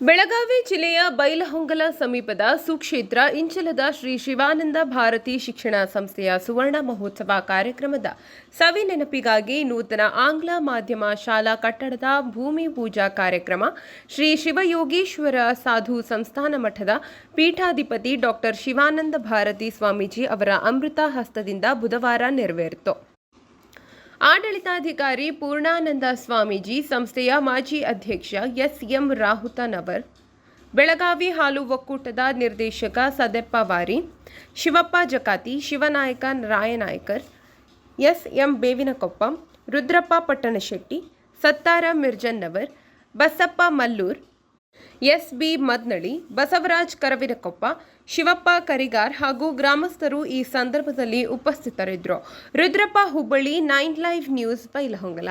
ಬೆಳಗಾವಿ ಜಿಲ್ಲೆಯ ಬೈಲಹೊಂಗಲ ಸಮೀಪದ ಸುಕ್ಷೇತ್ರ ಇಂಚಲದ ಶ್ರೀ ಶಿವಾನಂದ ಭಾರತಿ ಶಿಕ್ಷಣ ಸಂಸ್ಥೆಯ ಸುವರ್ಣ ಮಹೋತ್ಸವ ಕಾರ್ಯಕ್ರಮದ ಸವಿ ನೆನಪಿಗಾಗಿ ನೂತನ ಆಂಗ್ಲ ಮಾಧ್ಯಮ ಶಾಲಾ ಕಟ್ಟಡದ ಭೂಮಿ ಪೂಜಾ ಕಾರ್ಯಕ್ರಮ ಶ್ರೀ ಶಿವಯೋಗೀಶ್ವರ ಸಾಧು ಸಂಸ್ಥಾನ ಮಠದ ಪೀಠಾಧಿಪತಿ ಡಾಕ್ಟರ್ ಶಿವಾನಂದ ಭಾರತಿ ಸ್ವಾಮೀಜಿ ಅವರ ಅಮೃತ ಹಸ್ತದಿಂದ ಬುಧವಾರ ನೆರವೇರಿತು. ಆಡಳಿತಾಧಿಕಾರಿ ಪೂರ್ಣಾನಂದ ಸ್ವಾಮೀಜಿ ಸಂಸ್ಥೆಯ ಮಾಜಿ ಅಧ್ಯಕ್ಷ ಎಸ್ ಎಸ್ಎಂ ರಾಹುತನವರ್ ಬೆಳಗಾವಿ ಹಾಲು ಒಕ್ಕೂಟದ ನಿರ್ದೇಶಕ Sadeppa Wari, Shivappa Jakati, Shivanayaka Rayanaikar S M Bevinakoppa, Rudrappa Pattanashetti, Sattar Mirjannavar, Basappa Mallur SB Madnalli, Basavaraj Karavirakoppa, Shivappa Karigar ಹಾಗೂ ಗ್ರಾಮಸ್ಥರು ಈ ಸಂದರ್ಭದಲ್ಲಿ ಉಪಸ್ಥಿತರಿದ್ದರು. Rudrappa Hubballi, nine live news, Bailhongal.